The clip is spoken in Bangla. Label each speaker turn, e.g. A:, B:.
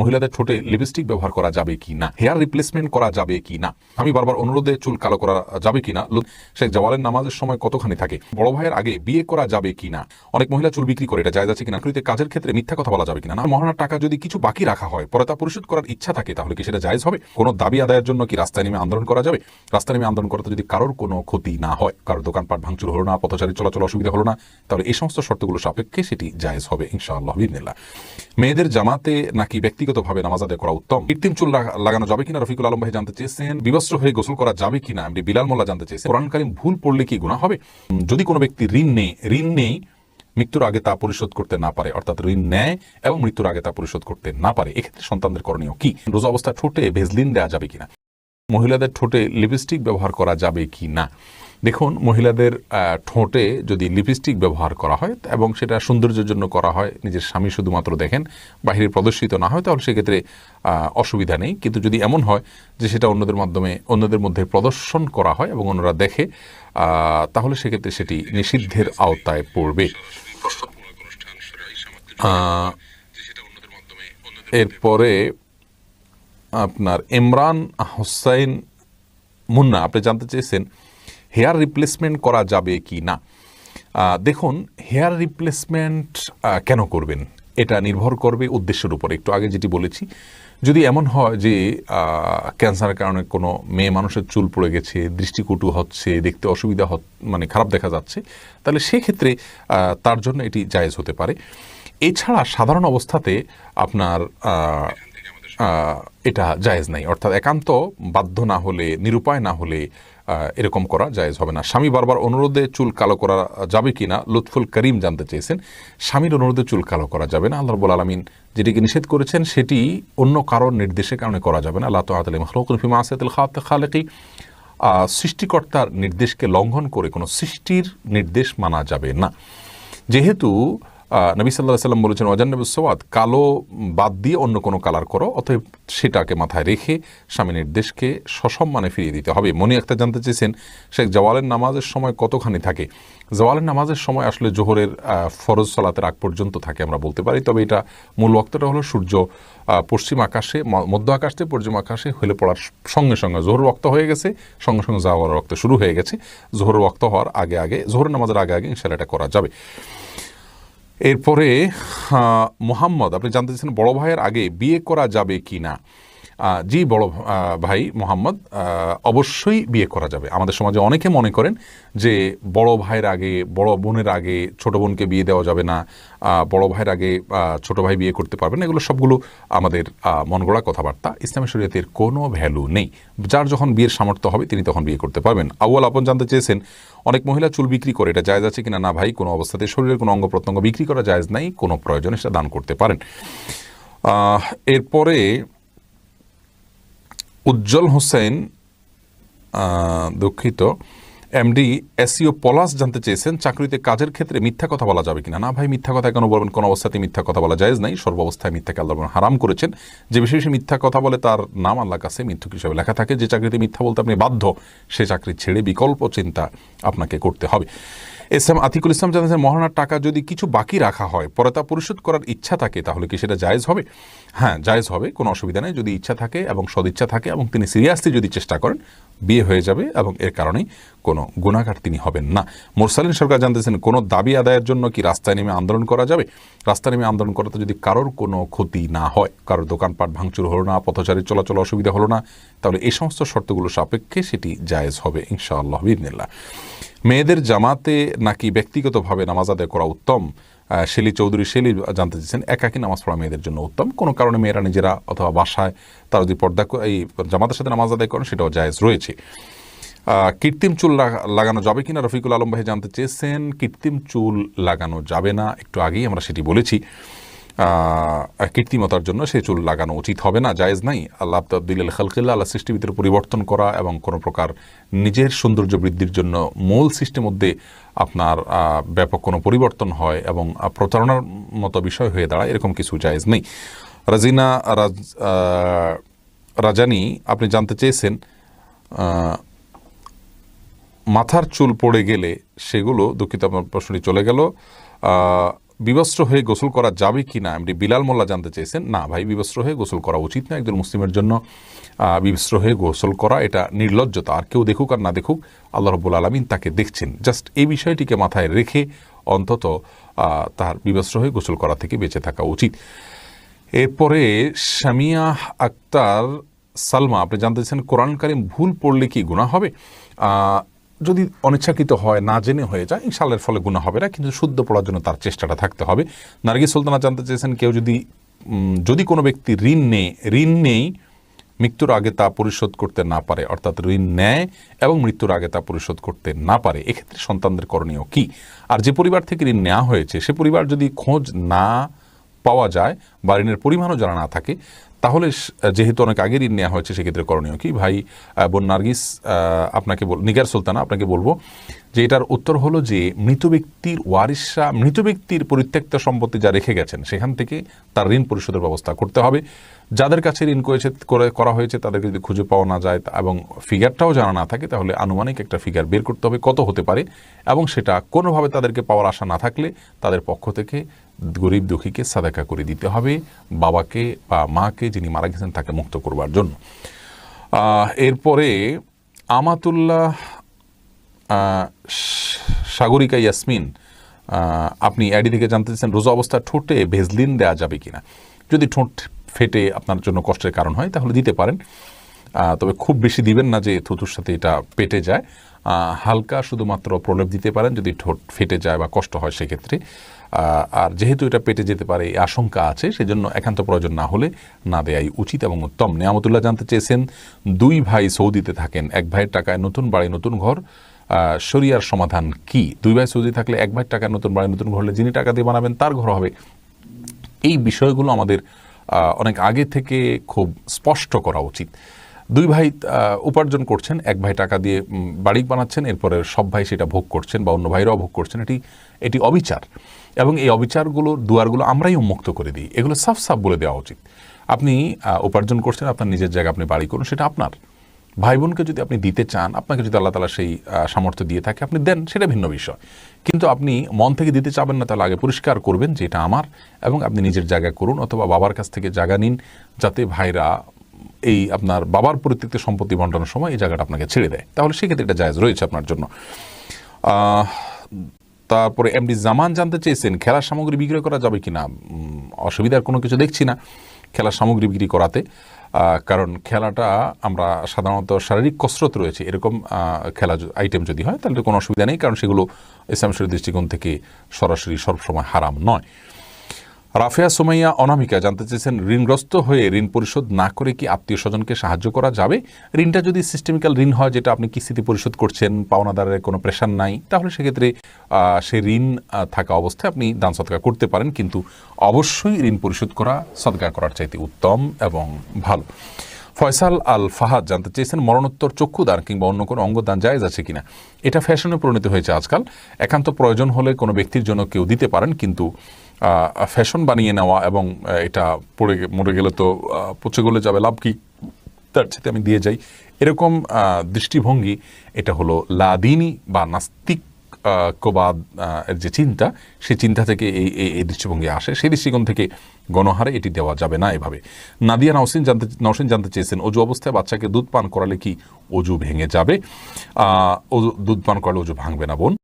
A: মহিলাদের ঠোঁটে লিপস্টিক ব্যবহার করা যাবে কি না হেয়ার রিপ্লেসমেন্ট করা যাবে কি না আমি বারবার অনুরোধে চুল কালো করা যাবে কি না শেখ জওয়ালের নামাজের সময় কতখানি থাকে? বড় ভাইয়ের আগে বিয়ে করা যাবে কি না অনেক মহিলা চুল বিক্রি করে এটা জায়জ আছে কিনা? চাকরিতে কাজের ক্ষেত্রে মিথ্যা কথা বলা যাবে কিনা? না মহানার টাকা যদি কিছু বাকি রাখা হয়, পরে তা পরিশোধ করার ইচ্ছা থাকে, তাহলে কি সেটা জায়জ হবে? কোনো দাবি আদায়ের জন্য কি রাস্তায় নেমে আন্দোলন করা যাবে? রাস্তায় নেমে আন্দোলন করতে যদি কারোর কোনো ক্ষতি না হয়, কারোর দোকানপাট ভাঙচুর হলো না, পথচারী চলাচল অসুবিধা হলো না, তাহলে এই সমস্ত শর্তগুলো সাপেক্ষে সেটি জায়েজ হবে, ইনশাআল্লাহ বিদিনিল্লাহ মেয়েদের জামাতে নাকি ব্যক্তিগতভাবে নামাজ আদায় করা উত্তম? কৃত্রিম চুল লাগানো যাবে কিনা? রফিকুল আলম ভাই জানতে চেয়েছেন, বিবস্ত্র হয়ে গোসল করা যাবে কিনা? এমনি বিলাল মোল্লা জানতে চেয়েছেন, কোরআন ভুল পড়লে কি গুণা হবে? যদি কোনো ব্যক্তি ঋণ নেই ঋণ নেই, মৃত্যুর আগে তা পরিশোধ করতে না পারে, অর্থাৎ ঋণ নেয় এবং মৃত্যুর আগে তা পরিশোধ করতে না পারে, এক্ষেত্রে সন্তানদের করণীয় কি? রোজা অবস্থা ঠোঁটে ভেজলিন দেওয়া যাবে কিনা? মহিলাদের ঠোঁটে লিপস্টিক ব্যবহার করা যাবে কি না দেখুন, মহিলাদের ঠোঁটে যদি লিপস্টিক ব্যবহার করা হয় এবং সেটা সৌন্দর্যের জন্য করা হয়, নিজের স্বামী শুধুমাত্র দেখেন, বাহিরে প্রদর্শিত না হয়, তাহলে সেক্ষেত্রে অসুবিধা নেই। কিন্তু যদি এমন হয় যে সেটা অন্যদের মাধ্যমে, অন্যদের মধ্যে প্রদর্শন করা হয় এবং অন্যরা দেখে তাহলে সেক্ষেত্রে সেটি নিষিদ্ধের আওতায় পড়বে। এরপরে আপনার ইমরান হোসাইন মুন্না, আপনি জানতে চেয়েছেন হেয়ার রিপ্লেসমেন্ট করা যাবে কি না? দেখুন, হেয়ার রিপ্লেসমেন্ট কেন করবেন? এটা নির্ভর করবে উদ্দেশ্যের উপর। একটু আগে যেটি বলেছি, যদি এমন হয় যে ক্যান্সারের কারণে কোনো মেয়ে মানুষের চুল পড়ে গেছে, দৃষ্টিকটু হচ্ছে, দেখতে অসুবিধা মানে খারাপ দেখা যাচ্ছে, তাহলে সেক্ষেত্রে তার জন্য এটি জায়েজ হতে পারে। এছাড়া সাধারণ অবস্থাতে আপনার এটা জায়েজ নাই। অর্থাৎ একান্ত বাধ্য না হলে, নিরুপায় না হলে এরকম করা জায়েজ হবে না। স্বামী বারবার অনুরোধে চুল কালো করা যাবে কি না লুৎফুল করিম জানতে চেয়েছেন। স্বামীর অনুরোধে চুল কালো করা যাবে না। আল্লাহ রব্বুল আলমিন যেটিকে নিষেধ করেছেন, সেটি অন্য কারোর নির্দেশের কারণে করা যাবে না। আল্লাহ তাআলা মখলুকুল ফিমা আসাতুল খালেকি। সৃষ্টিকর্তার নির্দেশকে লঙ্ঘন করে কোনো সৃষ্টির নির্দেশ মানা যাবে না। যেহেতু নবী সাল্লাহ সাল্লাম বলেছেন অজান্নবী সোয়াদ কালো বাদ দিয়ে অন্য কোনো কালার করো, অতএব সেটাকে মাথায় রেখে স্বামী নির্দেশকে সসম্মানে ফিরিয়ে দিতে হবে। মনি একটা জানতে চেয়েছেন, শেখ জওয়ালের নামাজের সময় কতখানি থাকে? জওয়ালের নামাজের সময় আসলে জোহরের ফরজ সালাতের আগ পর্যন্ত থাকে আমরা বলতে পারি, তবে এটা মূল বক্তটা হলো সূর্য পশ্চিম আকাশে মধ্য আকাশ থেকে পশ্চিম আকাশে হলে পড়ার সঙ্গে সঙ্গে জোহর রক্ত হয়ে গেছে, সঙ্গে সঙ্গে জাওয়ার রক্ত শুরু হয়ে গেছে। জোহর রক্ত হওয়ার আগে আগে, জোহর নামাজের আগে আগে ইনশাল্লাহ এটা করা যাবে। এরপরে মোহাম্মদ আপনি জানতে চাইছেন বড় ভাইয়ের আগে বিয়ে করা যাবে কি না জি, বড় ভাই মোহাম্মদ অবশ্যই বিয়ে করা যাবে। আমাদের সমাজে অনেকে মনে করেন যে, বড় ভাইয়ের আগে, বড় বোনের আগে ছোট বোনকে বিয়ে দেওয়া যাবে না বড় ভাইয়ের আগে ছোট ভাই বিয়ে করতে পারবে না। এগুলো সবগুলো আমাদের মন গড়া কথাবার্তা। ইসলামী শরীয়তের কোনো ভ্যালু নেই। যার যখন বিয়ের সামর্থ্য হবে, তিনি তখন বিয়ে করতে পারবেন। আউয়াল, আপন জানতে চেয়েছেন, অনেক মহিলা চুল বিক্রি করে, এটা জায়জ আছে কিনা? না, ভাই, কোনো অবস্থাতে শরীরের কোনো অঙ্গ প্রত্যঙ্গ বিক্রি করা জায়জ নাই, কোনো প্রয়োজনে সেটা দান করতে পারেন। এরপরে উজ্জ্বল হোসেন দুঃখিত, এমডি এসিও পলাশ জানতে চেয়েছেন, চাকরিতে কাজের ক্ষেত্রে মিথ্যা কথা বলা যাবে কিনা? না ভাই, মিথ্যা কথা কেন বলবেন? কোনো অবস্থাতে মিথ্যা কথা বলা যায় নাই। সর্বাবস্থায় মিথ্যাকে আল্লাহ হারাম করেছেন। যে বেশি বেশি মিথ্যা কথা বলে তার নাম আল্লাহ কাছে মিথ্যুক হিসেবে লেখা থাকে। যে চাকরিতে মিথ্যা বলতে আপনি বাধ্য, সে চাকরি ছেড়ে বিকল্প চিন্তা আপনাকে করতে হবে। এস এম আতিকুল ইসলাম জানাচ্ছেন মহানার টাকা যদি কিছু বাকি রাখা হয় পরে তা পরিশোধ করার ইচ্ছা থাকে, তাহলে কি সেটা জায়েজ হবে? হ্যাঁ জায়েজ হবে, কোনো অসুবিধা নেই। যদি ইচ্ছা থাকে এবং সদিচ্ছা থাকে এবং তিনি সিরিয়াসলি যদি চেষ্টা করেন, বিয়ে হয়ে যাবে এবং এর কারণেই কোনো গুণাগার তিনি হবেন না। মোরসালিন সরকার জানতেছেন, কোনো দাবি আদায়ের জন্য কি রাস্তায় নেমে আন্দোলন করা যাবে? রাস্তায় নেমে আন্দোলন করাতে যদি কারোর কোনো ক্ষতি না হয়, কারোর দোকানপাট ভাঙচুর হলো না, পথচারী চলাচল অসুবিধা হলো না, তাহলে এই সমস্ত শর্তগুলো সাপেক্ষে সেটি জায়েজ হবে, ইনশাআল্লাহ বিদিনিল্লাহ মেয়েদের জামাতে নাকি ব্যক্তিগতভাবে নামাজ আদায় করা উত্তম? শেলি চৌধুরী, শেলি জানতে চেয়েছেন, একাকী নামাজ পড়া মেয়েদের জন্য উত্তম? কোনো কারণে মেয়েরা নিজেরা অথবা বাসায় তারা যদি পর্দা ক- এই জামাতের সাথে নামাজ আদায় করেন, সেটাও জায়েজ রয়েছে। কৃত্রিম চুল লাগানো যাবে কিনা? রফিকুল আলম ভাই জানতে চেয়েছেন, কৃত্রিম চুল লাগানো যাবে না? একটু আগেই আমরা সেটি বলেছি। কৃত্রিমতার জন্য সেই চুল লাগানো উচিত হবে না, জায়েজ নাই। আল্লাহ তাবদিল খালকিল্লা আল্লাহ সৃষ্টির ভিতরে পরিবর্তন করা এবং কোনো প্রকার নিজের সৌন্দর্য বৃদ্ধির জন্য মূল সৃষ্টির মধ্যে আপনার ব্যাপক কোনো পরিবর্তন হয় এবং প্রতারণার মতো বিষয় হয়ে দাঁড়ায়, এরকম কিছু জায়েজ নেই। রাজিনা রাজ রাজানি, আপনি জানতে চেয়েছেন মাথার চুল পড়ে গেলে সেগুলো দুঃখিত আপনার প্রশ্নটি চলে গেল। বিবস্ত্র হয়ে গোসল করা যাবে কি না? এমনি বিলাল মোল্লা জানতে চেয়েছেন, না ভাই, বিবস্ত্র হয়ে গোসল করা উচিত না। একজন মুসলিমের জন্য বিবস্ত্র হয়ে গোসল করা এটা নির্লজ্জতা। আর কেউ দেখুক আর না দেখুক, আল্লাহ রব্বুল আলমিন তাকে দেখছেন। জাস্ট এই বিষয়টিকে মাথায় রেখে অন্তত তার বিবস্ত্র হয়ে গোসল করা থেকে বেঁচে থাকা উচিত। এরপরে শামিয়া আক্তার সালমা, আপনি জানতে চান কোরআন কারিম ভুল পড়লে কি গুণা হবে? যদি অনিচ্ছাকৃত হয়, না জেনে হয়ে যায় ইনশাল্লাহের ফলে গুণা হবে না। কিন্তু শুদ্ধ পড়ার জন্য তার চেষ্টাটা থাকতে হবে। নার্গিস সুলতানা জানতে চেয়েছেন, কেউ যদি যদি কোনো ব্যক্তি ঋণ নেই ঋণ নেই, মৃত্যুর আগে তা পরিশোধ করতে না পারে, অর্থাৎ ঋণ নেয় এবং মৃত্যুর আগে তা পরিশোধ করতে না পারে, এক্ষেত্রে সন্তানদের করণীয় কি? আর যে পরিবার থেকে ঋণ নেওয়া হয়েছে, সে পরিবার যদি খোঁজ না পাওয়া যায় বা ঋণের পরিমাণও জানা না থাকে তাহলে যেহেতু অনেক আগে ঋণ নেওয়া হয়েছে, সেক্ষেত্রে করণীয় কি? ভাই বোন নার্গিস আপনাকে বল নিগার সুলতানা, আপনাকে বলব যে এটার উত্তর হলো যে মৃত ব্যক্তির ওয়ারিসরা মৃত ব্যক্তির পরিত্যক্ত সম্পত্তি যা রেখে গেছেন, সেখান থেকে তার ঋণ পরিশোধের ব্যবস্থা করতে হবে। যাদের কাছে ঋণ করেছে, করে করা হয়েছে, তাদেরকে যদি খুঁজে পাওয়া না যায় এবং ফিগারটাও জানা না থাকে, তাহলে আনুমানিক একটা ফিগার বের করতে হবে, কত হতে পারে? এবং সেটা কোনোভাবে তাদেরকে পাওয়ার আশা না থাকলে তাদের পক্ষ থেকে গরিব দুঃখীকে সাদাকা করে দিতে হবে বাবাকে বা মাকে যিনি মারা গেছেন তাকে মুক্ত করবার জন্য। এরপরে আমাতুল্লাহ সাগরিকা ইয়াসমিন আপনি অ্যাডি থেকে জানতে চাচ্ছেন রোজা অবস্থা ঠোঁটে ভেজলিন দেওয়া যাবে কিনা। যদি ঠোঁট ফেটে আপনার জন্য কষ্টের কারণ হয় তাহলে দিতে পারেন। তবে খুব বেশি দিবেন না যে থুতুর সাথে এটা পেটে যায়। হালকা শুধুমাত্র প্রলেপ দিতে পারেন যদি ঠোঁট ফেটে যায় বা কষ্ট হয় সেক্ষেত্রে। আর যেহেতু এটা পেটে যেতে পারে, এই আশঙ্কা আছে, সেজন্য একান্ত প্রয়োজন না হলে না দেয়াই উচিত এবং উত্তম। নিয়ামতুল্লাহ জানতে চেয়েছেন, দুই ভাই সৌদিতে থাকেন, এক ভাইয়ের টাকায় নতুন বাড়ি, নতুন ঘর শরিয়ার সমাধান কি? দুই ভাই সৌদি থাকলে এক ভাইয়ের টাকায় নতুন বাড়ি, নতুন ঘর হলে যিনি টাকা দিয়ে বানাবেন তার ঘর হবে। এই বিষয়গুলো আমাদের অনেক আগে থেকে খুব স্পষ্ট করা উচিত। দুই ভাই উপার্জন করছেন, এক ভাই টাকা দিয়ে বাড়ি বানাচ্ছেন, এরপরে সব ভাই সেটা ভোগ করছেন বা অন্য ভাইরাও ভোগ করছেন। এটি এটি অবিচার এবং এই অবিচারগুলোর দুয়ারগুলো আমরাই উন্মুক্ত করে দিই। এগুলো সাফ সাফ বলে দেওয়া উচিত। আপনি উপার্জন করছেন, আপনার নিজের জায়গায় আপনি বাড়ি করুন, সেটা আপনার। ভাই বোনকে যদি আপনি দিতে চান, আপনাকে যদি আল্লাহ তালা সেই সামর্থ্য দিয়ে থাকে, আপনি দেন, সেটা ভিন্ন বিষয়। কিন্তু আপনি মন থেকে দিতে চাবেন না, তাহলে আগে পরিষ্কার করবেন যে এটা আমার এবং আপনি নিজের জায়গা করুন অথবা বাবার কাছ থেকে জায়গা নিন, যাতে ভাইরা এই আপনার বাবার পরিত্যক্ত সম্পত্তি বন্টনের সময় এই জায়গাটা আপনাকে ছেড়ে দেয়। তাহলে সেক্ষেত্রে এটা জায়জ রয়েছে আপনার জন্য। তারপরে এমডি জামান জানতে চেয়েছেন খেলার সামগ্রী বিক্রয় করা যাবে কিনা? উম, অসুবিধার কোনো কিছু দেখছি না খেলার সামগ্রী বিক্রি করাতে। কারণ খেলাটা আমরা সাধারণত শারীরিক কসরত রয়েছে এরকম খেলা আইটেম যদি হয় তাহলে কোনো অসুবিধা নেই কারণ সেগুলো ইসলাম শরীর দৃষ্টিকোণ থেকে সরাসরি সবসময় হারাম নয়। রাফিয়া, সোমাইয়া, অনামিকা জানতে চেয়েছেন, ঋণগ্রস্ত হয়ে ঋণ পরিশোধ না করে কি আত্মীয় স্বজনকে সাহায্য করা যাবে? ঋণটা যদি সিস্টেমিক্যাল ঋণ হয়, যেটা আপনি কিস্তিতে পরিশোধ করছেন, পাওনাদারের কোনো প্রেশার নাই, তাহলে সেক্ষেত্রে সে ঋণ থাকা অবস্থায় আপনি দান সদকা করতে পারেন, কিন্তু অবশ্যই ঋণ পরিশোধ করা সদকা করার চাইতে উত্তম এবং ভালো। ফয়সাল আল ফাহাদ জানতে চেয়েছেন, মরণোত্তর চক্ষুদান কিংবা অন্য কোনো অঙ্গদান জায়েজ আছে কিনা? এটা ফ্যাশনে পরিণত হয়েছে আজকাল। একান্ত প্রয়োজন হলে কোনো ব্যক্তির জন্য কেউ দিতে পারেন, কিন্তু ফ্যাশন বানিয়ে নেওয়া এবং এটা পড়ে মরে গেলে তো পচে গলে যাবে, লাভ কি? তার সাথে আমি দিয়ে যাই। এরকম দৃষ্টিভঙ্গি, এটা হলো লাদিনী বা নাস্তিক কবাদ এর যে চিন্তা, সেই চিন্তা থেকে এই, এই- দৃষ্টিভঙ্গি আসে। সেই দৃষ্টিকোণ থেকে গণহারে এটি দেওয়া যাবে না এভাবে। নাদিয়া নওসিন জানতে নওসিন জানতে চেয়েছেন, অজু অবস্থায় বাচ্চাকে দুধ পান করালে কি অজু ভেঙে যাবে? দুধ পান করালে অজু ভাঙবে না, বোন।